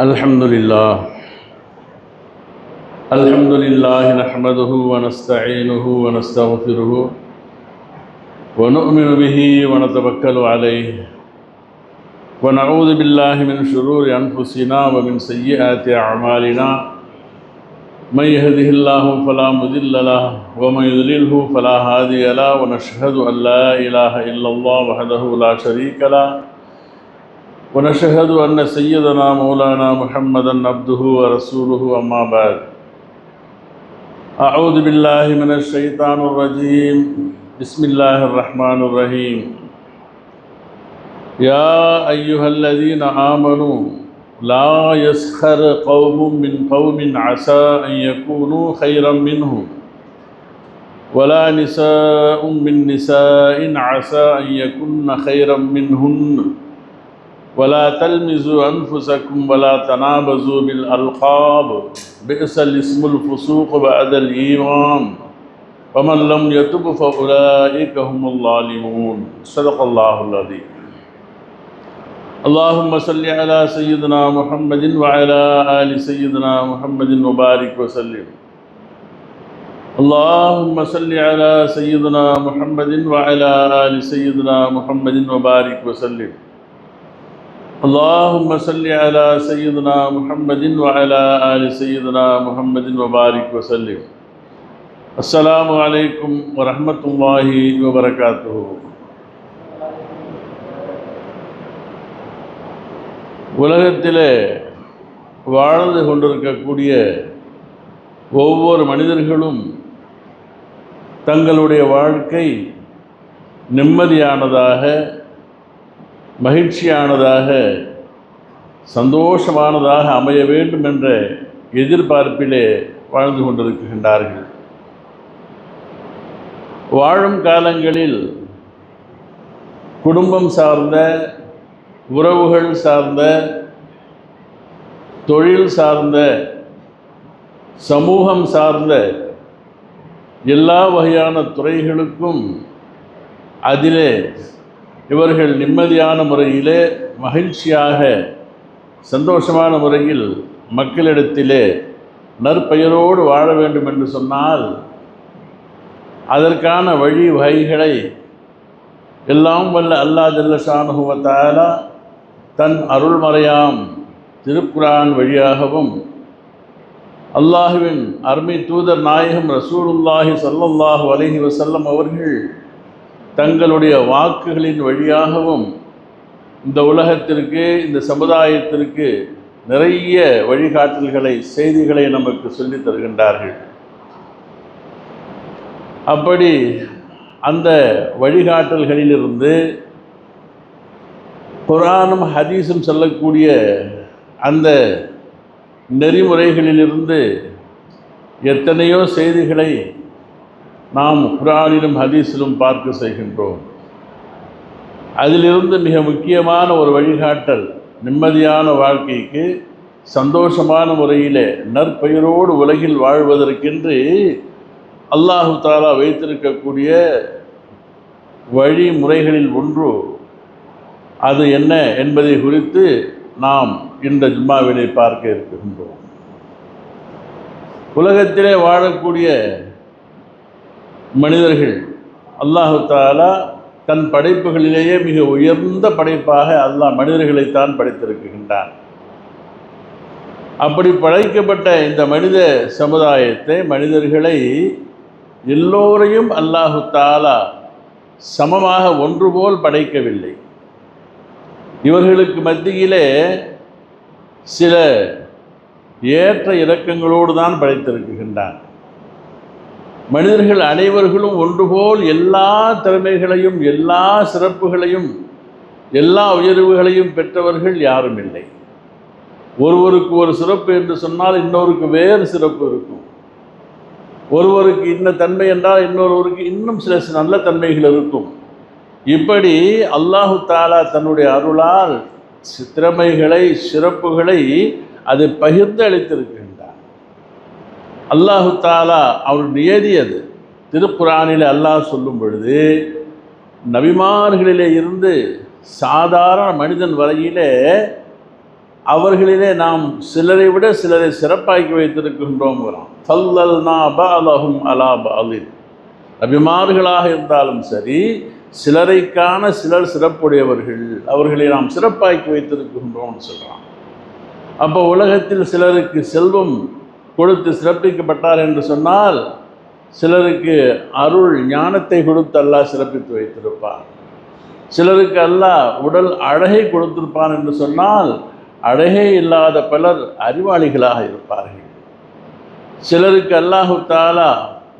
الحمد لله الحمد لله نحمده ونستعينه ونستغفره ونؤمن به ونتوكل عليه. ونعوذ بالله من شرور أنفسنا ومن سيئات أعمالنا. من يهده الله فلا مضل له ومن يضلله فلا هادي له. ونشهد أن لا إله إلا الله وحده لا شريك له. ونشهد أن سيدنا مولانا محمدا عبده ورسوله أما بعد. أعوذ بالله من الشيطان الرجيم. بسم الله الرحمن الرحيم. يا أيها الذين آمنوا لا يسخر قوم من قوم عسى أن يكونوا خيرا منهم ولا نساء من نساء عسى أن يكن خيرا منهن. ولا تلمزوا أنفسكم ولا تنابزوا بالألقاب. بئس الاسم الفسوق بعد الإيمان. ومن لم يتب فأولئك هم الظالمون. صدق الله العظيم. اللهم صل على سيدنا محمد وعلى آل سيدنا محمد وبارك وسلم. اللهم صل على سيدنا محمد وعلى آل سيدنا محمد وبارك وسلم. اللهم صل على سيدنا محمد وعلى آل سيدنا محمد وبارك وسلم السلام عليكم ورحمة الله وبركاته உலகத்திலே வாழ்ந்து கொண்டிருக்கக்கூடிய ஒவ்வொரு மனிதர்களும் தங்களுடைய வாழ்க்கை நிம்மதியானதாக மகிழ்ச்சியானதாக சந்தோஷமானதாக அமைய வேண்டும் என்ற எதிர்பார்ப்பிலே வாழ்ந்து கொண்டிருக்கின்றார்கள். வாழும் காலங்களில் குடும்பம் சார்ந்த உறவுகள் சார்ந்த தொழில் சார்ந்த சமூகம் சார்ந்த எல்லா வகையான துறைகளுக்கும் அதிலே இவர்கள் நிம்மதியான முறையிலே மகிழ்ச்சியாக சந்தோஷமான முறையில் மக்களிடத்திலே நற்பெயரோடு வாழ வேண்டும் என்று சொன்னால் அதற்கான வழி வகைகளை எல்லாம் வல்ல அல்லா ஜல்லஷானுகுவத்தாலா தன் அருள்மறையாம் திருக்குரான் வழியாகவும் அல்லாஹுவின் அருமை தூதர் நாயகம் ரசூலுல்லாஹி சல்லல்லாஹு அலஹி வசல்லம் அவர்கள் தங்களுடைய வாக்குகளின் வழியாகவும் இந்த உலகத்திற்கு இந்த சமுதாயத்திற்கு நிறைய வழிகாட்டல்களை செய்திகளை நமக்கு சொல்லித் தருகின்றார்கள். அப்படி அந்த வழிகாட்டல்களிலிருந்து குரானும் ஹதீஸும் சொல்லக்கூடிய அந்த நெறிமுறைகளிலிருந்து எத்தனையோ செய்திகளை நாம் குரானிலும் ஹதீஸிலும் பார்க்க செய்கின்றோம். அதிலிருந்து மிக முக்கியமான ஒரு வழிகாட்டல் நிம்மதியான வாழ்க்கைக்கு சந்தோஷமான முறையிலே நற்பெயரோடு உலகில் வாழ்வதற்கென்று அல்லாஹு தாலா வைத்திருக்கக்கூடிய வழிமுறைகளில் ஒன்று. அது என்ன என்பதை குறித்து நாம் இந்த ஜும்மாவினை பார்க்க இருக்கின்றோம். உலகத்திலே வாழக்கூடிய மனிதர்கள் அல்லாஹு தாலா தன் படைப்புகளிலேயே மிக உயர்ந்த படைப்பாக அல்லாஹ் மனிதர்களைத்தான் படைத்திருக்கின்றான். அப்படி படைக்கப்பட்ட இந்த மனித சமுதாயத்தை மனிதர்களை எல்லோரையும் அல்லாஹு தாலா சமமாக ஒன்று போல் படைக்கவில்லை. இவர்களுக்கு மத்தியிலே சில ஏற்ற இறக்கங்களோடு தான் படைத்திருக்கின்றான். மனிதர்கள் அனைவர்களும் ஒன்றுபோல் எல்லா திறமைகளையும் எல்லா சிறப்புகளையும் எல்லா உயர்வுகளையும் பெற்றவர்கள் யாரும் இல்லை. ஒருவருக்கு ஒரு சிறப்பு என்று சொன்னால் இன்னொருக்கு வேறு சிறப்பு இருக்கும். ஒருவருக்கு இன்ன தன்மை என்றால் இன்னொருவருக்கு இன்னும் சில நல்ல தன்மைகள் இருக்கும். இப்படி அல்லாஹு தாலா தன்னுடைய அருளால் திறமைகளை சிறப்புகளை அது பகிர்ந்து அளித்திருக்கு. அல்லாஹு தாலா அவர் நியதி அது திருக்குறானில் அல்லாஹ் சொல்லும் பொழுது நபிமார்களிலே இருந்து சாதாரண மனிதன் வரையிலே அவர்களிலே நாம் சிலரை விட சிலரை சிறப்பாக்கி வைத்திருக்கின்றோங்கிறோம் தல்லல்னா பாலஹும் அலா பாலின். நபிமார்களாக இருந்தாலும் சரி சிலரைக்கான சிலர் சிறப்புடையவர்கள் அவர்களை நாம் சிறப்பாக்கி வைத்திருக்கின்றோம்னு சொல்கிறான் அப்போ உலகத்தில் சிலருக்கு செல்வம் கொடுத்து சிறப்பிக்கப்பட்டார் என்று சொன்னால் சிலருக்கு அருள் ஞானத்தை கொடுத்து அல்லாஹ் சிறப்பித்து வைத்திருப்பார். சிலருக்கு அல்லாஹ் உடல் அழகை கொடுத்திருப்பான் என்று சொன்னால் அழகே இல்லாத பலர் அறிவாளிகளாக இருப்பார்கள். சிலருக்கு அல்லாஹு தாலா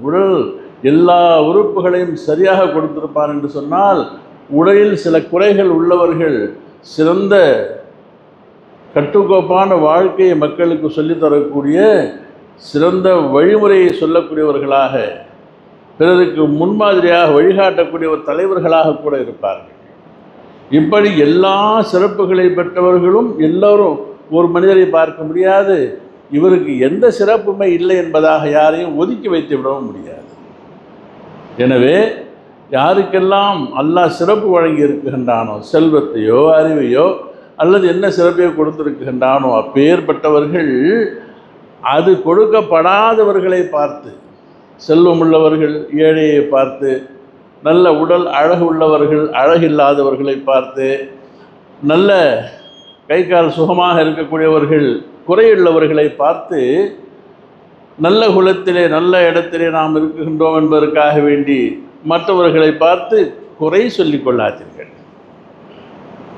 உடல் எல்லா உறுப்புகளையும் சரியாக கொடுத்திருப்பார் என்று சொன்னால் உடலில் சில குறைகள் உள்ளவர்கள் சிறந்த கட்டுக்கோப்பான வாழ்க்கையை மக்களுக்கு சொல்லித் தரக்கூடிய சிறந்த வழிமுறையை சொல்லக்கூடியவர்களாக பிறருக்கு முன்மாதிரியாக வழிகாட்டக்கூடிய ஒரு தலைவர்களாக கூட இருப்பார்கள். இப்படி எல்லா சிறப்புகளை பெற்றவர்களும் எல்லோரும் ஒரு மனிதரை பார்க்க முடியாது. இவருக்கு எந்த சிறப்புமே இல்லை என்பதாக யாரையும் ஒதுக்கி வைத்து விடவும் முடியாது. எனவே யாருக்கெல்லாம் அல்லாஹ் சிறப்பு வழங்கி இருக்கின்றானோ செல்வத்தையோ அறிவையோ அல்லது என்ன சிறப்பையோ கொடுத்திருக்கின்றானோ அப்பேற்பட்டவர்கள் அது கொடுக்கப்படாதவர்களை பார்த்து செல்வம் உள்ளவர்கள் ஏழையை பார்த்து நல்ல உடல் அழகு உள்ளவர்கள் அழகில்லாதவர்களை பார்த்து நல்ல கை கால் சுகமாக இருக்கக்கூடியவர்கள் குறையுள்ளவர்களை பார்த்து நல்ல குலத்திலே நல்ல இடத்திலே நாம் இருக்கின்றோம் என்பதற்காக வேண்டி மற்றவர்களை பார்த்து குறை சொல்லிக் கொள்ளாதீர்கள்.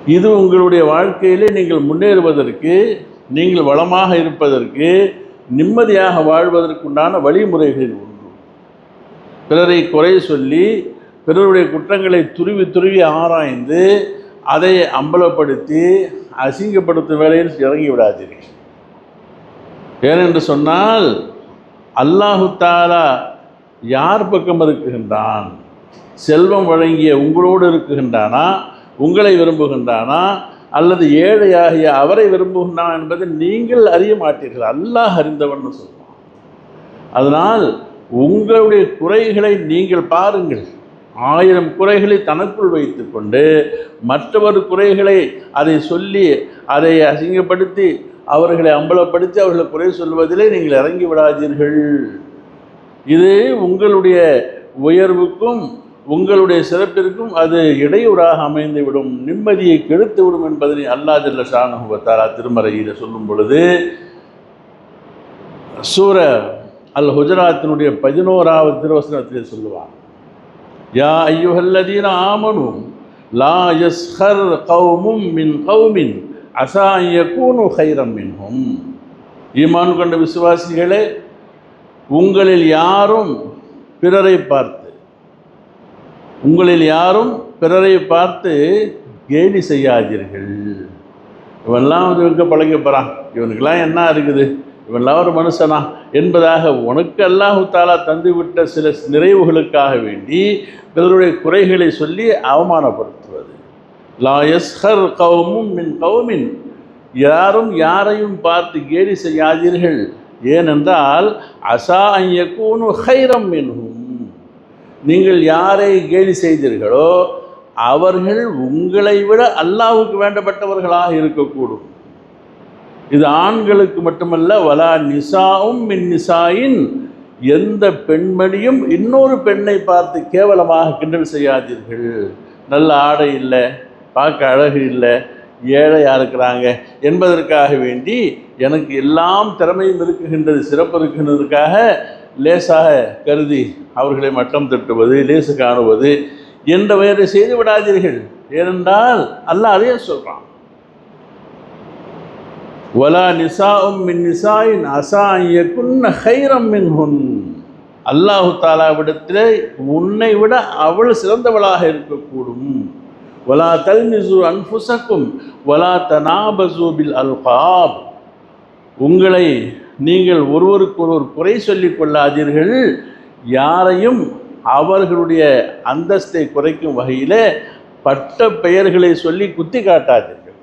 இது உங்களுடைய வாழ்க்கையிலே நீங்கள் முன்னேறுவதற்கு நீங்கள் வளமாக இருப்பதற்கு நிம்மதியாக வாழ்வதற்குண்டான வழிமுறைகளில் ஒன்று. பிறரை குறை சொல்லி பிறருடைய குற்றங்களை துருவி துருவி ஆராய்ந்து அதை அம்பலப்படுத்தி அசிங்கப்படுத்தும் வேலையில் இறங்கி விடாதீர்கள். ஏனென்று சொன்னால் அல்லாஹு தாலா யார் பக்கம் இருக்குகின்றான்? செல்வம் வழங்கிய உங்களோடு இருக்குகின்றானா? உங்களை விரும்புகின்றானா? அல்லது ஏழையாகிய அவரை விரும்புகின்றான் என்பதை நீங்கள் அறிய மாட்டீர்கள். அல்லாஹ் அறிந்தவன் சொல்லுவான். அதனால் உங்களுடைய குறைகளை நீங்கள் பாருங்கள். ஆயிரம் குறைகளை தனக்குள் வைத்துக்கொண்டு மற்றவர் குறைகளை அதை சொல்லி அதை அசிங்கப்படுத்தி அவர்களை அம்பலப்படுத்தி அவர்களை குறை சொல்வதிலே நீங்கள் இறங்கி விடாதீர்கள் இது உங்களுடைய உயர்வுக்கும் உங்களுடைய சிறப்பிற்கும் அது இடையூறாக அமைந்துவிடும். நிம்மதியை கெடுத்துவிடும் என்பதனை அல்லா ஜல்ல ஷானுபத்தாரா திருமறையில் சொல்லும் பொழுது சூர அல் ஹுஜராத்தினுடைய பதினோராவது திருவசனத்திலே சொல்லுவான் யா ஐயுஹல்லதீன ஆமனு லா யஸ்ஹர் கௌமும் மின் கௌமின் அசா ஹைரம் மின்ஹும். ஈமான் கொண்ட விசுவாசிகளே உங்களில் யாரும் பிறரை பார்த்து உங்களில் யாரும் பிறரை பார்த்து கேலி செய்யாதீர்கள். இவன்லாம் வந்து இருக்க பழக போகிறான் இவனுக்கெல்லாம் என்ன இருக்குது? இவெல்லாம் ஒரு மனுஷனா? என்பதாக உனக்கு அல்லாஹு தாலா தந்துவிட்ட சில நிறைவுகளுக்காக வேண்டி பிறருடைய குறைகளை சொல்லி அவமானப்படுத்துவது. லாயஸ்ஹர் கவுமும் மின் கவுமின் யாரும் யாரையும் பார்த்து கேலி செய்யாதீர்கள். ஏனென்றால் அசா ஐயக்கூனு ஹைரம் மின்ஹும். நீங்கள் யாரை கேலி செய்தீர்களோ அவர்கள் உங்களை விட அல்லாவுக்கு வேண்டப்பட்டவர்களாக இருக்கக்கூடும். இது ஆண்களுக்கு மட்டுமல்ல வலா நிசாவும் மின் நிசாயின் எந்த பெண்மணியும் இன்னொரு பெண்ணை பார்த்து கேவலமாக கிண்டல் செய்யாதீர்கள். நல்ல ஆடை இல்லை பார்க்க அழகு இல்லை ஏழையாக இருக்கிறாங்க என்பதற்காக வேண்டி எனக்கு எல்லாம் திறமையும் இருக்குகின்றது சிறப்பு இருக்கின்றதுக்காக லேசாக கருதி அவர்களை மட்டம் தட்டுவது லேசு காணுவது என்ற பெயரை செய்து விடாதீர்கள். ஏனென்றால் அல்ல அதையே சொல்கிறான் வலா நிசாவும் மின் நிசாயின் அசாயக்குன்ன ஹைரம் மின்ஹுன். அல்லாஹு தாலாவிடத்திலே உன்னை விட அவள் சிறந்தவளாக இருக்கக்கூடும். வலா தல்மிசு அன்புசக்கும் வலா தனாபசூபில் அல்காப். உங்களை நீங்கள் ஒருவருக்கொருவர் குறை சொல்லி கொள்ளாதீர்கள். யாரையும் அவர்களுடைய அந்தஸ்தை குறைக்கும் வகையில் பட்ட பெயர்களை சொல்லி குத்தி காட்டாதீர்கள்.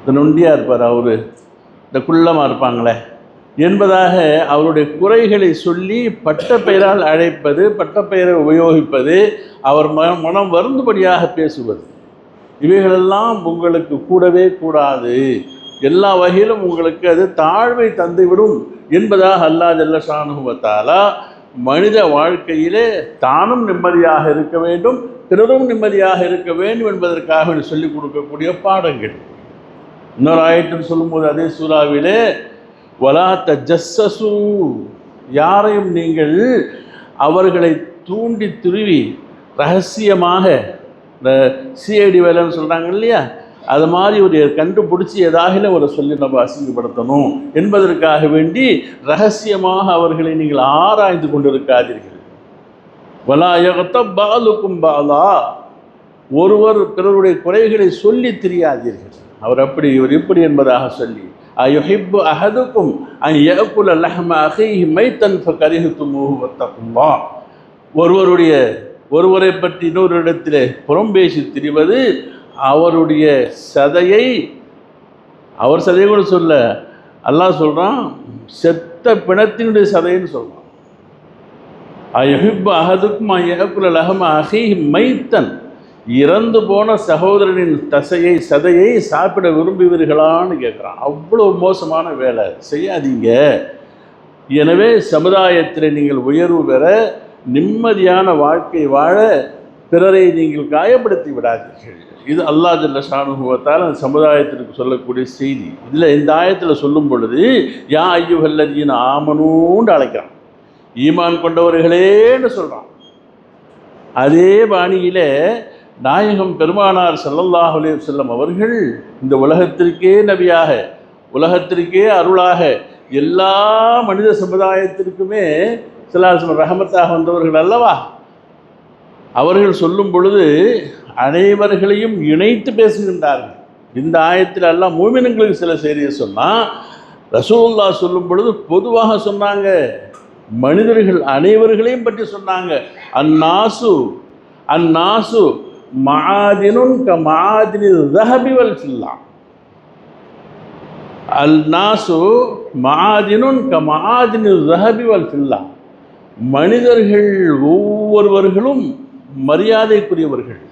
இந்த நொண்டியாக இருப்பார் அவர். இந்த குள்ளமாக இருப்பாங்களே. என்பதாக அவருடைய குறைகளை சொல்லி பட்ட பெயரால் அழைப்பது பட்ட பெயரை உபயோகிப்பது அவர் ம மனம் வருந்தபடியாக பேசுவது. இவைகளெல்லாம் உங்களுக்கு கூடவே கூடாது. எல்லா வகையிலும் உங்களுக்கு அது தாழ்வை தந்துவிடும் என்பதாக அல்லா ஜல்லஷானுவத்தாலா மனித வாழ்க்கையிலே தானும் நிம்மதியாக இருக்க வேண்டும் பிறரும் நிம்மதியாக இருக்க வேண்டும் என்பதற்காக சொல்லிக் கொடுக்கக்கூடிய பாடங்கள். இன்னொரு ஆயிட்டம் சொல்லும்போது அதே சூறாவிலே வலா தஜஸ்ஸசு யாரையும் நீங்கள் அவர்களை தூண்டி துருவி ரகசியமாக இந்த சிஐடி வேலைன்னு சொல்கிறாங்க இல்லையா? அது மாதிரி ஒரு கண்டுபிடிச்சி ஏதாகிலும் ஒரு சொல்லி நம்ம அசிங்கப்படுத்தணும் என்பதற்காக வேண்டி ரகசியமாக அவர்களை நீங்கள் ஆராய்ந்து கொண்டிருக்காதீர்கள். வலாயகத்த பாலுக்கும் பாலா. ஒருவர் பிறருடைய குறைகளை சொல்லி தெரியாதீர்கள். அவர் அப்படி இவர் இப்படி என்பதாக சொல்லி அயுஹிப்பு அஹதுக்கும் அன் யகுல லஹம அஹீஹி மைத்தன் ஃபகரிஹ்துமூஹு வத்தகுல்லா. ஒருவருடைய ஒருவரை பற்றி இன்னொரு இடத்திலே புறம்பேசி திரிவது அவருடைய சதையை அவர் சதையை கூட சொல்ல அல்லாஹ் சொல்கிறான் செத்த பிணத்தினுடைய சதைன்னு சொல்கிறான் அயஹிப் அஹதுக்கும் அயகுல லஹம அஹீஹி மைத்தன். இறந்து போன சகோதரனின் தசையை சதையை சாப்பிட விரும்புவீர்களான்னு கேட்குறான் அவ்வளோ மோசமான வேலை. செய்யாதீங்க. எனவே சமுதாயத்தில் நீங்கள் உயர்வு பெற நிம்மதியான வாழ்க்கை வாழ பிறரை நீங்கள் காயப்படுத்தி விடாதீர்கள். இது அல்லா ஜல்ல ஷானுபவத்தால் அந்த சமுதாயத்திற்கு சொல்லக்கூடிய செய்தி. இதில் இந்த ஆயத்தில் சொல்லும் பொழுது யா ஐயுகல்லதீன் ஆமனூன்னு அழைக்கிறான். ஈமான் கொண்டவர்களேன்னு சொல்கிறான் அதே பாணியில் நாயகம் பெருமானார் சல்லல்லாஹ் அலைஹி அவர்கள் இந்த உலகத்திற்கே நபியாக உலகத்திற்கே அருளாக எல்லா மனித சமுதாயத்திற்குமே சிலாசம் ரஹமத்தாக வந்தவர்கள் அல்லவா? அவர்கள் சொல்லும் பொழுது அனைவர்களையும் இணைத்து பேசுகின்றார்கள். இந்த ஆயத்தில் எல்லாம் மூமினங்களுக்கு சில செய்தியை சொன்னால் ரசூல்லா சொல்லும் பொழுது பொதுவாக சொன்னாங்க. மனிதர்கள் அனைவர்களையும் பற்றி சொன்னாங்க. அந்நாசு அந்நாசு மாதினும் க மாதினி ரஹபிவல் சில்லா அல் நாசு மாதினுன் க மாதினி ரஹபிவல் சில்லா மனிதர்கள் ஒவ்வொருவர்களும் மரியாதைக்குரியவர்கள்.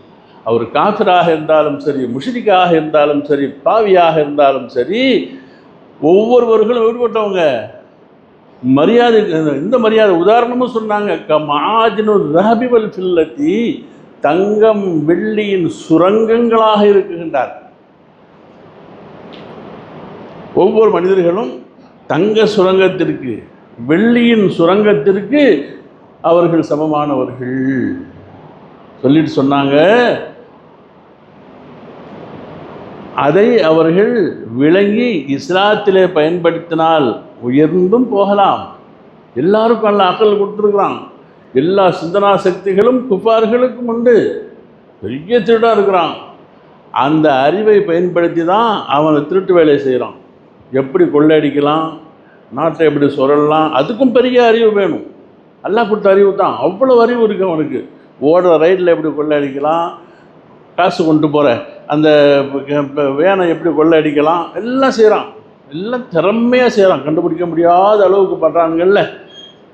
அவர் காஃபிராக இருந்தாலும் சரி முஷிரிக்காக இருந்தாலும் சரி பாவியாக இருந்தாலும் சரி ஒவ்வொருவர்களும் விடுபட்டவங்க. மரியாதை இந்த மரியாதை உதாரணமும் சொன்னாங்க கமாஜினு ரஹபிவல் ஃபில்லத்தி தங்கம் வெள்ளியின் சுரங்கங்களாக இருக்குகின்றார். ஒவ்வொரு மனிதர்களும் தங்க சுரங்கத்திற்கு வெள்ளியின் சுரங்கத்திற்கு அவர்கள் சமமானவர்கள். சொல்லிட்டு சொன்னாங்க அதை அவர்கள் விளங்கி இஸ்லாத்திலே பயன்படுத்தினால் உயர்ந்தும் போகலாம். எல்லாருக்கும் அல்ல அக்கல் கொடுத்துருக்குறான். எல்லா சிந்தனா சக்திகளும் குப்பார்களுக்கும் உண்டு. பெரிய திருடாக இருக்கிறான். அந்த அறிவை பயன்படுத்தி தான் அவனை திருட்டு வேலையை செய்கிறான் எப்படி கொள்ளையடிக்கலாம்? நாட்டை எப்படி சுரலாம்? அதுக்கும் பெரிய அறிவு வேணும். எல்லாம் கொடுத்த அறிவு தான். அவ்வளோ அறிவு இருக்குது அவனுக்கு. ஓடுற ரைடில் எப்படி கொள்ளையடிக்கலாம்? காசு கொண்டு போகிற அந்த வேனை எப்படி கொள்ளை அடிக்கலாம் எல்லாம் செய்கிறான் எல்லாம் திறமையாக செய்கிறான் கண்டுபிடிக்க முடியாத அளவுக்கு பண்ணுறானுங்கல்ல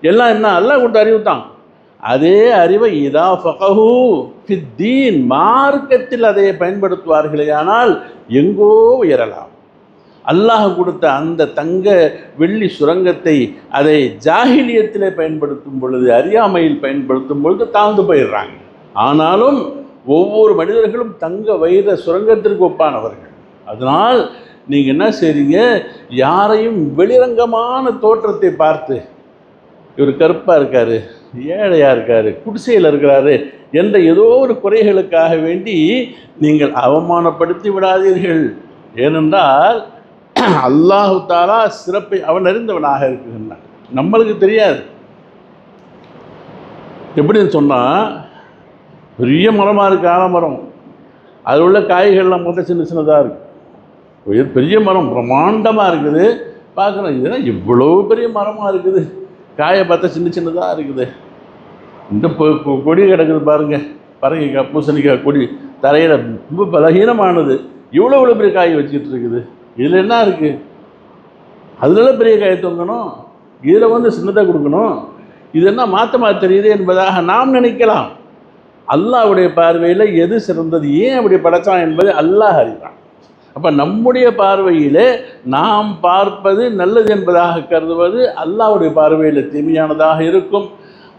எல்லாம் என்ன? எல்லாம் கொடுத்த அறிவு தான் அதே அறிவை இதா ஃபகஹு ஃபித்தீன் மார்க்கத்தில் அதை பயன்படுத்துவார்களே ஆனால் எங்கோ உயரலாம். அல்லாஹ் கொடுத்த அந்த தங்க வெள்ளி சுரங்கத்தை அதை ஜாகிலியத்திலே பயன்படுத்தும் பொழுது அறியாமையில் பயன்படுத்தும் பொழுது தாழ்ந்து போயிடுறாங்க. ஆனாலும் ஒவ்வொரு மனிதர்களும் தங்க வைர சுரங்கத்திற்கு ஒப்பானவர்கள். அதனால் நீங்கள் என்ன செய்றீங்க? யாரையும் வெளிரங்கமான தோற்றத்தை பார்த்து இவர் கருப்பாக இருக்கார் ஏழையாக இருக்கார் குடிசையில் இருக்கிறாரு என்ற ஏதோ ஒரு குறைகளுக்காக வேண்டி நீங்கள் அவமானப்படுத்தி விடாதீர்கள். ஏனென்றால் அல்லாஹு தாலா சிறப்பை அவன் அறிந்தவனாக இருக்குகின்றான் நம்மளுக்கு தெரியாது. எப்படின்னு சொன்னால் பெரிய மரமாக இருக்குது ஆலமரம். அதில் உள்ள காய்கள்லாம் பார்த்தா சின்ன சின்னதாக இருக்குது ஒரு பெரிய மரம் பிரம்மாண்டமாக இருக்குது. பார்க்குறோம் இதெல்லாம் இவ்வளோ பெரிய மரமாக இருக்குது. காயை பார்த்தா சின்ன சின்னதாக இருக்குது. இந்த பொ- கொடி கிடக்குது பாருங்க. பரங்கிக்காய் பூசணிக்காய் கொடி தரையில் ரொம்ப பலகீனமானது. இவ்வளோ இவ்வளோ பெரிய காய் வச்சுக்கிட்டு இருக்குது. இதில் என்ன இருக்குது அதிலெல்லாம் பெரிய காயை தொங்கணும். இதில் வந்து சின்னதாக கொடுக்கணும். இது என்ன மாற்றமாக தெரியுது என்பதாக நாம் நினைக்கலாம். அல்லாஹ்வுடைய பார்வையில் எது சிறந்தது? ஏன் அப்படி படைச்சான் என்பதை அல்லாஹ் அறிவான். அப்போ நம்முடைய பார்வையிலே நாம் பார்ப்பது நல்லது என்பதாக கருதுவது அல்லாஹ்வுடைய பார்வையில் தீமையானதாக இருக்கும்.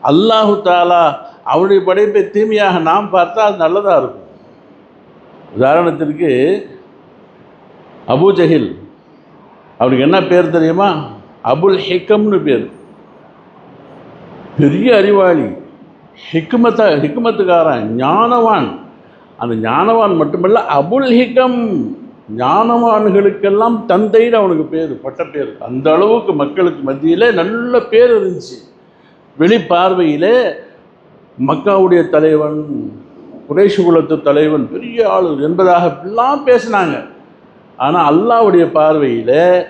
அல்லாஹு தாலா அவருடைய படைப்பை தீமையாக நாம் பார்த்தா அது நல்லதாக இருக்கும். உதாரணத்திற்கு அபூ ஜஹில் அவருக்கு என்ன பேர் தெரியுமா? அபுல் ஹிக்கம்னு பேர். பெரிய அறிவாளி. ஹிக்மத்த ஹிக்மத்துக்காரன் ஞானவான். அந்த ஞானவான் மட்டுமல்ல அபுல் ஹிகம். ஞானவான்களுக்கெல்லாம் தந்தைன்னு அவனுக்கு பேர் பட்ட பேர். அந்த அளவுக்கு மக்களுக்கு மத்தியில் நல்ல பேர் இருந்துச்சு. வெளிப்பார்வையிலே மக்காவுடைய தலைவன் குறைஷு குலத்து தலைவன் பெரிய ஆளு என்பதாக எல்லாம் பேசினாங்க. ஆனால் அல்லாவுடைய பார்வையில்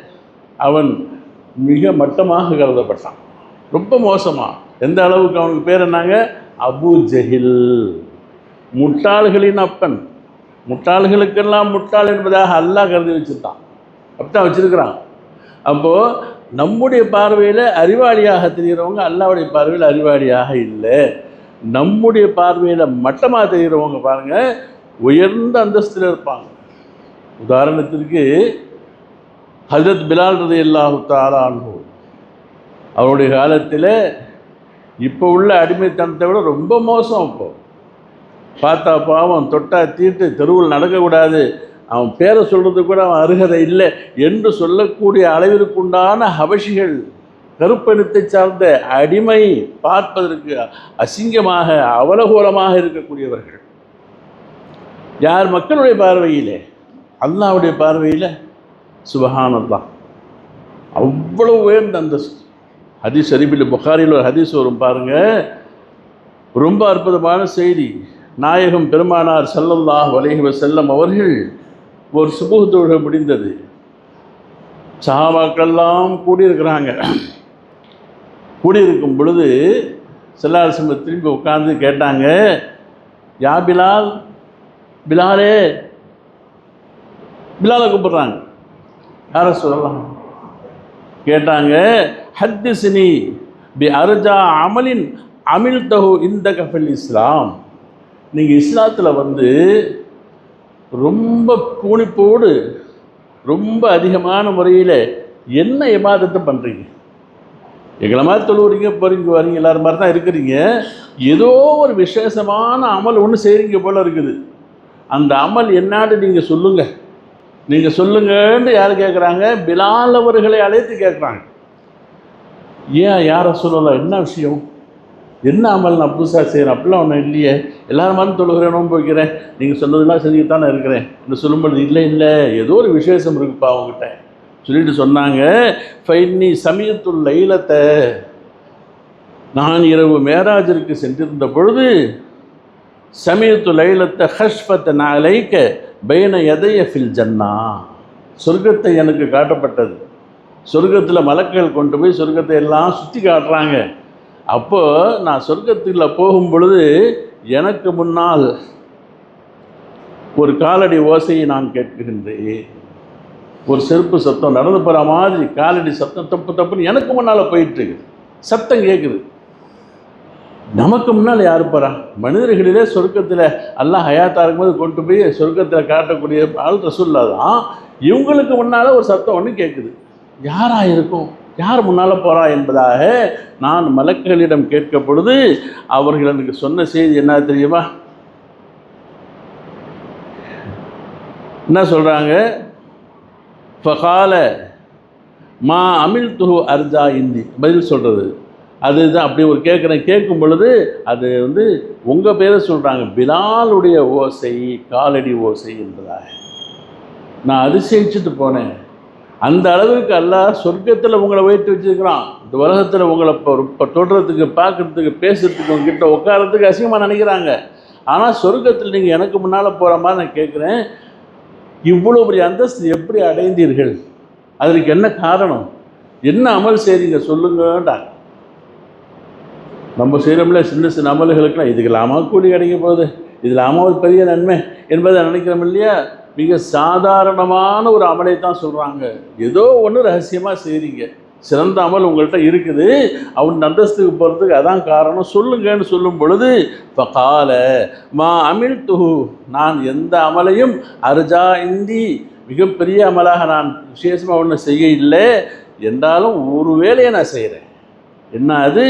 அவன் மிக மட்டமாக கருதப்பட்டான். ரொம்ப மோசமாக எந்த அளவுக்கு அவனுக்கு பேர் என்னங்க? அபு ஜஹில். முட்டாள்களின் அப்பன். முட்டாள்களுக்கெல்லாம் முட்டாள் என்பதாக அல்லாஹ் கருதி வச்சுருந்தான் அப்படித்தான் வச்சிருக்கிறான். அப்போது நம்முடைய பார்வையில் அறிவாளியாக தெரிகிறவங்க அல்லாவுடைய பார்வையில் அறிவாளியாக இல்லை. நம்முடைய பார்வையில் மட்டமாக தெரிகிறவங்க பாருங்கள் உயர்ந்த அந்தஸ்தில் இருப்பாங்க. உதாரணத்திற்கு ஹஜரத் பிலால் ரதி அல்லாஹு தாலான்னு அவருடைய காலத்தில் இப்போ உள்ள அடிமைத்தனத்தை விட ரொம்ப மோசம் இப்போ. பார்த்தா பாவம் தொட்டா தீட்டு தெருவில் நடக்கக்கூடாது. அவன் பேரை சொல்கிறதுக்கு கூட அவன் அருகதை இல்லை என்று சொல்லக்கூடிய அளவிற்குண்டான ஹபஷிகள் கருப்பெழுத்தை சார்ந்த அடிமை பார்ப்பதற்கு அசிங்கமாக அவலகோலமாக இருக்கக்கூடியவர்கள். யார் மக்களுடைய பார்வையிலே? அல்லாவுடைய பார்வையில்? சுபகானந்தான் அவ்வளவு உயர்ந்த அந்தஸ்து. ஹதீஸ் ஷரீஃபில் புகாரில் ஒரு ஹதீஸ் வரும் பாருங்க. ரொம்ப அற்புதமான செய்தி. நாயகம் பெருமானார் செல்லல்லாஹ் அலைஹி செல்லம் அவர்கள் ஒரு சுபுக தொழுகை முடிந்தது. சஹாபாக்கள்லாம் கூடியிருக்கிறாங்க. கூடியிருக்கும் பொழுது செல்லார் சிம்ம திரும்பி உட்கார்ந்து கேட்டாங்க யா பிலால் பிலாலே பிலாலை கூப்பிடுறாங்க. யாரை சொல்லலாம் கேட்டாங்க ஹத்திசினி பி அர்ஜா அமலின் அமில் தகு இந்த கஃபில் இஸ்லாம். நீங்கள் இஸ்லாத்தில் வந்து ரொம்ப பூணிப்போடு ரொம்ப அதிகமான முறையில் என்ன இபாதத்தை பண்ணுறீங்க எங்களை மாதிரி தொழுவுறீங்க போகிறீங்க வரீங்க எல்லாரும் மாதிரி தான் இருக்கிறீங்க. ஏதோ ஒரு விசேஷமான அமல் ஒன்று செய்கிறீங்க போல் இருக்குது. அந்த அமல் என்னான்னு நீங்கள் சொல்லுங்கள் நீங்கள் சொல்லுங்கன்னு யார் கேட்குறாங்க பிலால் அவர்களை அழைத்து கேட்குறாங்க ஏன் யாரை சொல்லலாம் என்ன விஷயம்? என்ன அமல் நான் புதுசாக செய்கிறேன் அப்படிலாம் ஒன்றும் இல்லையே. எல்லாரும் மாதிரி தொழுகிறேன் நோன்பு வைக்கிறேன். நீங்கள் சொன்னதெல்லாம் செஞ்சுக்கிட்டானே இருக்கிறேன். என்று சொல்லும்பொழுது இல்லை இல்லை ஏதோ ஒரு விசேஷம் இருக்குப்பா அவங்ககிட்ட சொல்லிட்டு சொன்னாங்க ஃபைன்னி சமயத்துள் லைலத்தை. நான் இரவு மேராஜருக்கு சென்றிருந்த பொழுது சமயத்து லைலத்தை ஹஷ்பத்தை நாளைக்க பைன எதைய ஃபில் ஜன்னா. சொர்க்கத்தை எனக்கு காட்டப்பட்டது. சொர்க்கத்தில் மலக்கள் கொண்டு போய் சொர்க்கத்தை எல்லாம் சுற்றி காட்டுறாங்க. அப்போது நான் சொர்க்கத்தில் போகும் பொழுது எனக்கு முன்னால் ஒரு காலடி ஓசையை நான் கேட்கின்றேன். ஒரு செருப்பு சத்தம் நடந்து போகிற மாதிரி காலடி சத்தம் தப்பு தப்புன்னு எனக்கு முன்னால் போயிட்டுருக்குது சத்தம் கேட்குது நமக்கு முன்னால் யார் போகிறா மனிதர்களிலே சொர்க்கத்தில் எல்லாம் ஹயாத்தாக இருக்கும்போது கொண்டு போய் சொர்க்கத்தில் காட்டக்கூடிய ஆள் ரசூல்லா தான். இவங்களுக்கு முன்னால் ஒரு சத்தம் ஒன்று கேட்குது யாராக இருக்கும்? யார் முன்னால் போகிறா என்பதாக நான் மலக்குகளிடம் கேட்க பொழுது அவர்கள் எனக்கு சொன்ன செய்தி என்ன தெரியுமா? என்ன சொல்கிறாங்க ஃபகால மா அமில் துஹு அர்ஜா இந்தி பதில் சொல்கிறது அதுதான் அப்படி ஒரு கேட்குறேன். கேட்கும் பொழுது அது வந்து உங்கள் பேரை சொல்கிறாங்க பிலாலுடைய ஓசை காலடி ஓசை என்பதாக. நான் அதிசயிச்சுட்டு போனேன். அந்த அளவுக்கு அல்லாஹ் சொர்க்கத்தில் உங்களை வைத்து வச்சிருக்கிறான். இந்த உலகத்தில் உங்களை இப்போ தொடுறதுக்கு பார்க்குறதுக்கு பேசுறதுக்கு உங்ககிட்ட உட்காரத்துக்கு அசிங்கமாக நினைக்கிறாங்க. ஆனால் சொர்க்கத்தில் நீங்கள் எனக்கு முன்னால் போகிற மாதிரி நான் கேட்குறேன் இவ்வளோ பெரிய அந்தஸ்து எப்படி அடைந்தீர்கள்? அதற்கு என்ன காரணம்? என்ன அமல் செய்றீங்க சொல்லுங்கன்றாங்க. நம்ம செய்கிறோம்ல சின்ன சின்ன அமல்களுக்கெல்லாம் இதுக்கெல்லாமா கூலி கிடைக்க போகுது. இதில் ஒரு பெரிய நன்மை என்பதை நினைக்கிறோம் இல்லையா? மிக சாதாரணமான ஒரு அமலை தான் சொல்கிறாங்க ஏதோ ஒன்று ரகசியமாக செய்கிறீங்க சிறந்த அமல் உங்கள்கிட்ட இருக்குது. அவன் அந்தஸ்துக்கு போகிறதுக்கு அதான் காரணம். சொல்லுங்கன்னு சொல்லும் பொழுது இப்போ கால மா அமில் துஹு நான் எந்த அமலையும் அர்ஜா இந்தி மிகப்பெரிய அமலாக நான் விசேஷமாக ஒன்றும் செய்ய இல்லை என்றாலும் ஒரு வேலையை நான் செய்கிறேன் என்ன அது?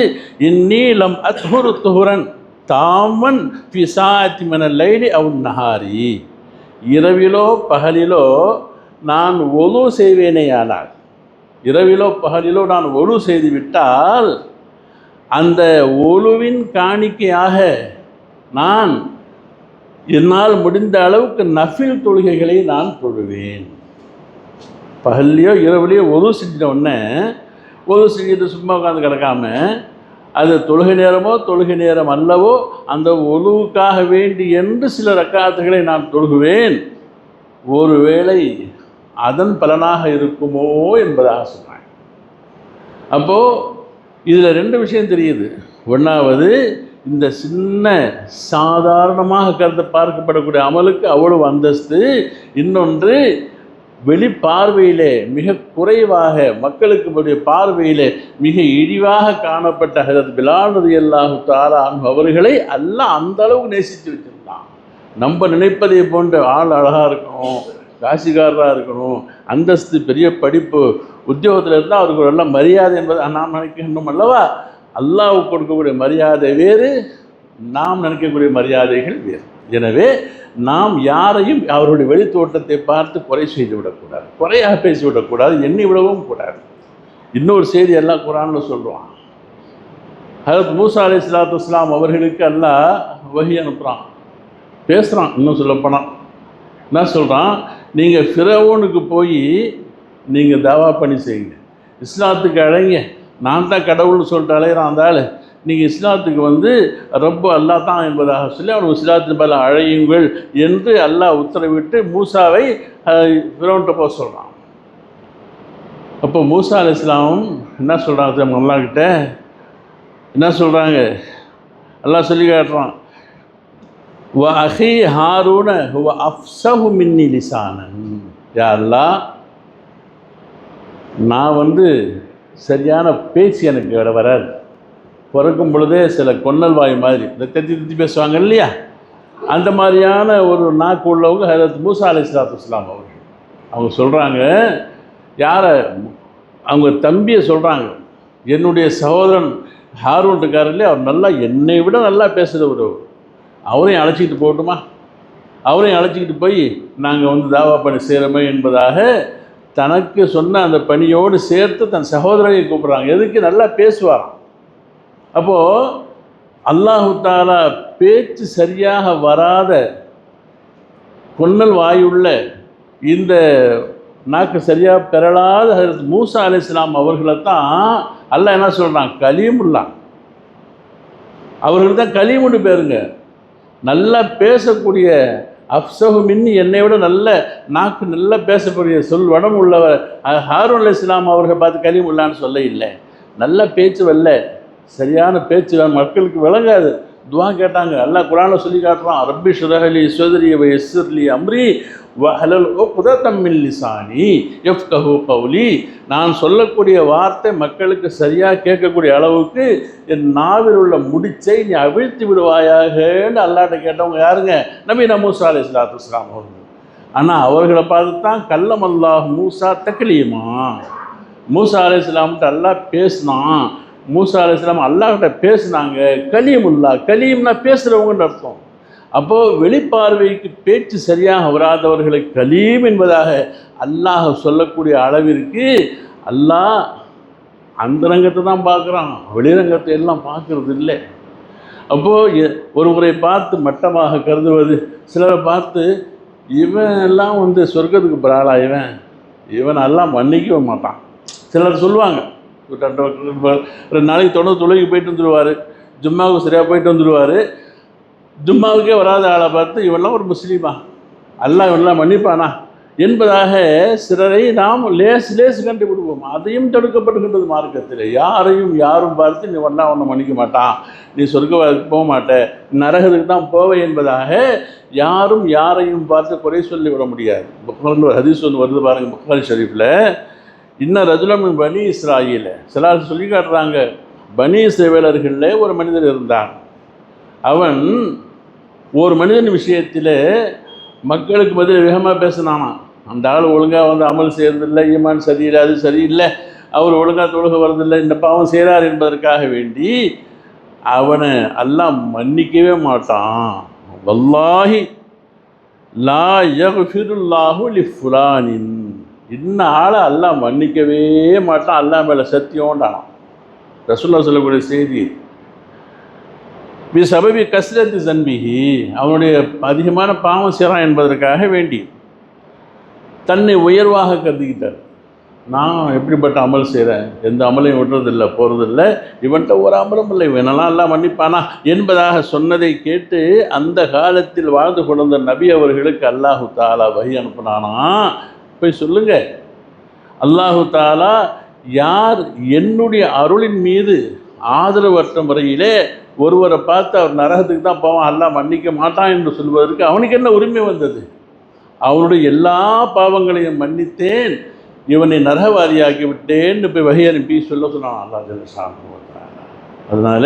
இந்நீளம் அத்ஹுரு துஹுரன் தாமன் பிசாத்தி மன லைலி அவன் நஹாரி. இரவிலோ பகலிலோ நான் ஒலு செய்வேனேயானால் இரவிலோ பகலிலோ நான் ஒலு செய்து விட்டால் அந்த ஒழுவின் காணிக்கையாக நான் என்னால் முடிந்த அளவுக்கு நஃபில் தொழுகைகளை நான் தொழுவேன். பகல்லையோ இரவுலையோ ஒழு செஞ்சிட்ட உடனே ஒழு செஞ்சுட்டு சும்மா உட்காந்து கிடக்காம அது தொழுகை நேரமோ தொழுகை நேரம் அல்லவோ அந்த ஒழுவுக்காக வேண்டி என்று சில ரக்காத்துகளை நான் தொழுகுவேன். ஒருவேளை அதன் பலனாக இருக்குமோ என்பதாக சொன்னாங்க அப்போது இதில் ரெண்டு விஷயம் தெரியுது. ஒன்றாவது இந்த சின்ன சாதாரணமாக கருத பார்க்கப்படக்கூடிய அமலுக்கு அவ்வளவு அந்தஸ்து. இன்னொன்று வெளிப்பார்வையிலே மிக குறைவாக மக்களுக்கு பார்வையிலே மிக இழிவாக காணப்பட்ட ஹசரத் பிலால் ரதி அல்லாஹு தாரா அவர்களை எல்லாம் அந்த அளவுக்கு நேசித்து வச்சிருந்தான். நம்ம நினைப்பதை போன்ற ஆள் அழகாக இருக்கணும் காசிக்காரராக இருக்கணும் அந்தஸ்து பெரிய படிப்பு உத்தியோகத்தில் இருந்தால் அவருக்கு நல்ல மரியாதை என்பதை நாம் நினைக்கின்றோம் அல்லவா? அல்லாவுக்கு கொடுக்கக்கூடிய மரியாதை வேறு நாம் நினைக்கக்கூடிய மரியாதைகள் வேறு. எனவே நாம் யாரையும் அவருடைய வெளித்தோட்டத்தை பார்த்து குறை செய்து விடக்கூடாது குறையாக பேசிவிடக்கூடாது எண்ணி விடவும் கூடாது. இன்னொரு செய்தி எல்லாம் குரான்னு சொல்கிறான் ஹரத் மூசா அலி இஸ்லாத்து இஸ்லாம் அவர்களுக்கு அல்லாஹ் வகி அனுப்புகிறான் பேசுகிறான் இன்னும் சொல்லப்போனால் என்ன சொல்கிறான் நீங்கள் ஃபிரவோனுக்கு போய் நீங்கள் தாவா பண்ணி செய்யுங்க. இஸ்லாத்துக்கு அழைங்க. நான் தான் கடவுள்னு சொல்லிட்டு அலையிறான் அந்த ஆள். நீங்கள் இஸ்லாத்துக்கு வந்து ரொம்ப அல்லாஹ் தான் என்பதாக சொல்லி அவன் இஸ்லாத்தின் மேலே அழையுங்கள் என்று அல்லாஹ் உத்தரவிட்டு மூசாவை ஃபிரௌன்ட்ட போக சொல்கிறான் அப்போ மூசா அலி இஸ்லாமும் என்ன சொல்கிறாங்க அவங்க அல்லாக்கிட்ட என்ன சொல்கிறாங்க அல்லாஹ் சொல்லி காட்டுறான். வ அஹி ஹாரூன வ அஃப்சஹு மின்னி லிசானன் யா அல்லாஹ் நான் வந்து சரியான பேச்சு எனக்கு வர வராது. பிறக்கும் பொழுதே சில கொன்னல் வாய் மாதிரி. இந்த தத்தி தத்தி பேசுவாங்க இல்லையா? அந்த மாதிரியான ஒரு நாக்கு உள்ளவங்க ஹரத் மூசா அலி இஸ்லாத்து இஸ்லாம் அவர்கள். அவங்க சொல்கிறாங்க யாரை? அவங்க தம்பியை சொல்கிறாங்க என்னுடைய சகோதரன் ஹாரூன் இருக்கார் இல்லையா? அவர் நல்லா என்னை விட நல்லா பேசுகிற ஒரு அவரையும் அழைச்சிக்கிட்டு போகட்டுமா? அவரையும் அழைச்சிக்கிட்டு போய் நாங்கள் வந்து தாவா பணி செய்கிறோமே என்பதாக தனக்கு சொன்ன அந்த பணியோடு சேர்த்து தன் சகோதரனையும் கூப்பிட்றாங்க. எதுக்கு? நல்லா பேசுவாராம். அப்போது அல்லாஹு தாலா பேச்சு சரியாக வராத கொன்னல் வாயுள்ள இந்த நாக்கு சரியாக பெறலாத ஹஜரத் மூசா அலி இஸ்லாம் அவர்களை தான் அல்லாஹ் என்ன சொல்கிறான் கலீமுல்லாம் அவர்கள் தான் கலீமுன்னு பேருங்க. நல்லா பேசக்கூடிய அப்சகு மின்னி என்னை விட நல்ல நாக்கு நல்லா பேசக்கூடிய சொல் வடம் உள்ளவர் ஹாரூன் அலி இஸ்லாம் அவர்கள் பார்த்து கலீமுல்லான்னு சொல்ல இல்லை. நல்ல பேச்சு வரல. சரியான பேச்சு மக்களுக்கு விளங்காது. துவா கேட்டாங்க. எல்லாம் குரானை சொல்லி காட்டுறான். ரப்பி ஷுரஹலி சுதரி எஸ்ஸர்லி அம்ரி வஹலல் உக்தத்தம் மின் லிசானி யஃப்கஹு கவுலி நான் சொல்லக்கூடிய வார்த்தை மக்களுக்கு சரியாக கேட்கக்கூடிய அளவுக்கு என் நாவில் உள்ள முடிச்சை நீ அவிழ்த்து விடுவாயாகன்னு அல்லாட்ட கேட்டவங்க யாருங்க? நபி நமூசா அலி இஸ்லாத்து இஸ்லாம் அவர்கள். ஆனால் அவர்களை பார்த்து தான் கல்லம் அல்லாஹ் மூசா தக்கலியுமா மூசா அலி இஸ்லாம்கிட்ட அல்லா பேசினான். மூசா அலிஸ்லாம் அல்லாஹ்கிட்ட பேசுனாங்க கலீமுல்லா கலீம்னா பேசுகிறவங்கன்னு அர்த்தம். அப்போது வெளிப்பார்வைக்கு பேச்சு சரியாக வராதவர்களை கலீம் என்பதாக அல்லாஹ் சொல்லக்கூடிய அளவிற்கு அல்லாஹ் அந்தரங்கத்தை தான் பார்க்குறான் வெளிரங்கத்தை எல்லாம் பார்க்கறது இல்லை. அப்போது ஒருவரை பார்த்து மட்டமாக கருதுவது சிலரை பார்த்து இவன் எல்லாம் வந்து சொர்க்கத்துக்கு பிராளா இவன்? இவன் எல்லாம் மன்னிக்கவே மாட்டான். சிலர் சொல்லுவாங்க ரெண்டு நாளைக்கு தொடர்ந்து தொழுகி போயிட்டு வந்துடுவார் ஜும்மாவுக்கு சரியாக போயிட்டு வந்துடுவார் ஜும்மாவுக்கே வராத ஆளை பார்த்து இவெல்லாம் ஒரு முஸ்லீமா? அல்லாஹ் இவெல்லாம் மன்னிப்பானா? என்பதாக சிலரை நாம் லேஸ் லேஸ் கண்டு விடுவோம் அதையும் தடுக்கப்படுகின்றது மார்க்கத்தில். யாரையும் யாரும் பார்த்து நீ ஒன்றா ஒன்று மன்னிக்க மாட்டான். நீ சொர்க்கவாதத்துக்கு போக மாட்ட. நரகத்துக்கு தான் போவே என்பதாக யாரும் யாரையும் பார்த்து குறை சொல்லி விட முடியாது. புகாரில் ஒரு ஹதீஸ் ஒன்று வருது பாருங்கள் புகாரி ஷரீஃபில். இன்னும் ரஜுலம் பனி இஸ்ராயில். சிலர் சொல்லி காட்டுறாங்க பனி இஸ்ரவேலர்களில் ஒரு மனிதர் இருந்தான். அவன் ஒரு மனிதன் விஷயத்தில் மக்களுக்கு பதில் வேகமாக பேசினானாம். அந்த ஆள் ஒழுங்காக வந்து அமல் செய்யறதில்லை ஈமான் சரியில்லை அது சரியில்லை. அவர் ஒழுங்காக தொழுக வரதில்லை இந்த பாவம் செய்கிறார் என்பதற்காக வேண்டி அவனை எல்லாம் மன்னிக்கவே மாட்டான். வல்லாஹி லா யகுல்லாஹு லி ஃபுலானின் இன்ன ஆளை அல்லாஹ் மன்னிக்கவே மாட்டான் அல்லாஹ் மேலே சத்தியம்டானான் ரசுல்லா சொல்லக்கூடிய செய்தி பி சபவி கஸ்ரத்து சன்பிஹி அவனுடைய அதிகமான பாவம் செய்கிறான் என்பதற்காக வேண்டி தன்னை உயர்வாக கருதிக்கிட்டார் நான் எப்படிப்பட்ட அமல் செய்கிறேன் எந்த அமலையும் விடுறதில்லை போகிறதில்லை இவன்கிட்ட ஒரு அமலும் இல்லை. இவனெல்லாம் எல்லாம் மன்னிப்பானா? என்பதாக சொன்னதை கேட்டு அந்த காலத்தில் வாழ்ந்து கொண்டிருந்த நபி அவர்களுக்கு அல்லாஹு தாலா வகி அனுப்புனானா? போய் சொல்லுங்க. அல்லாஹு தாலா யார் என்னுடைய அருளின் மீது ஆதரவற்ற முறையிலே ஒருவரை பார்த்து அவர் நரகத்துக்கு தான் போவான் அல்லா மன்னிக்க மாட்டான் என்று சொல்வதற்கு அவனுக்கு என்ன உரிமை வந்தது? அவனுடைய எல்லா பாவங்களையும் மன்னித்தேன் இவனை நரகவாதியாக்கி விட்டேன்னு போய் வகை அனுப்பி சொல்ல சொன்னான் அல்லா ஜல்லஷானு அதனால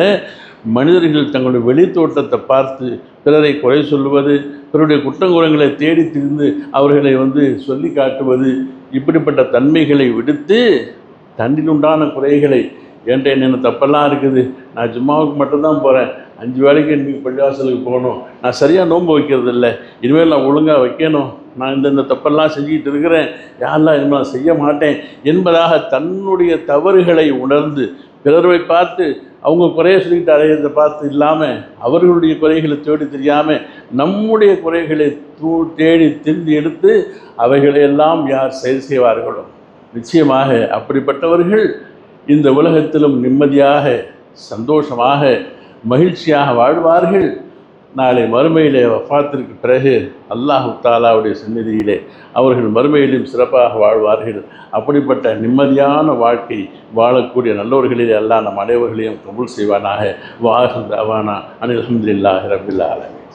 மனிதர்கள் தங்களுடைய வெளித்தோட்டத்தை பார்த்து பிறரை குறை சொல்வது பிறருடைய குற்றங்குறங்களை தேடி திரிந்து அவர்களை வந்து சொல்லி காட்டுவது இப்படிப்பட்ட தன்மைகளை விடுத்து தன்னில் உண்டான குறைகளை ஏன்ட்ட என்ன தப்பெல்லாம் இருக்குது? நான் ஜும்மாவுக்கு மட்டும்தான் போகிறேன் அஞ்சு வேலைக்கு இன்றைக்கி பள்ளிவாசலுக்கு போகணும். நான் சரியாக நோன்பு வைக்கிறது இல்லை இனிமேல் நான் ஒழுங்காக வைக்கணும். நான் இந்த இந்த தப்பெல்லாம் செஞ்சுக்கிட்டு இருக்கிறேன். யாரெல்லாம் இனிமேல் நான் செய்ய மாட்டேன் என்பதாக தன்னுடைய தவறுகளை உணர்ந்து பிறரை பார்த்து அவங்க குறைய சொல்லிக்கிட்டு அடையிறதை பார்த்து இல்லாமல் அவர்களுடைய குறைகளை தேடி தெரியாமல் நம்முடைய குறைகளை தூ தேடி திருந்தி எடுத்து அவைகளையெல்லாம் யார் செயல் செய்வார்களோ. நிச்சயமாக அப்படிப்பட்டவர்கள் இந்த உலகத்திலும் நிம்மதியாக சந்தோஷமாக மகிழ்ச்சியாக வாழ்வார்கள். நாளை மறுமையிலே வஃபாத்திற்கு பிறகு அல்லாஹு தாலாவுடைய சந்நிதியிலே அவர்கள் மறுமையிலும் சிறப்பாக வாழ்வார்கள். அப்படிப்பட்ட நிம்மதியான வாழ்க்கை வாழக்கூடிய நல்லவர்களிலே எல்லாம் நம் அனைவர்களையும் கபுல் செய்வானாக. வாஹ் அவானா அனில் அஹமதுல்லாஹ் ரபில்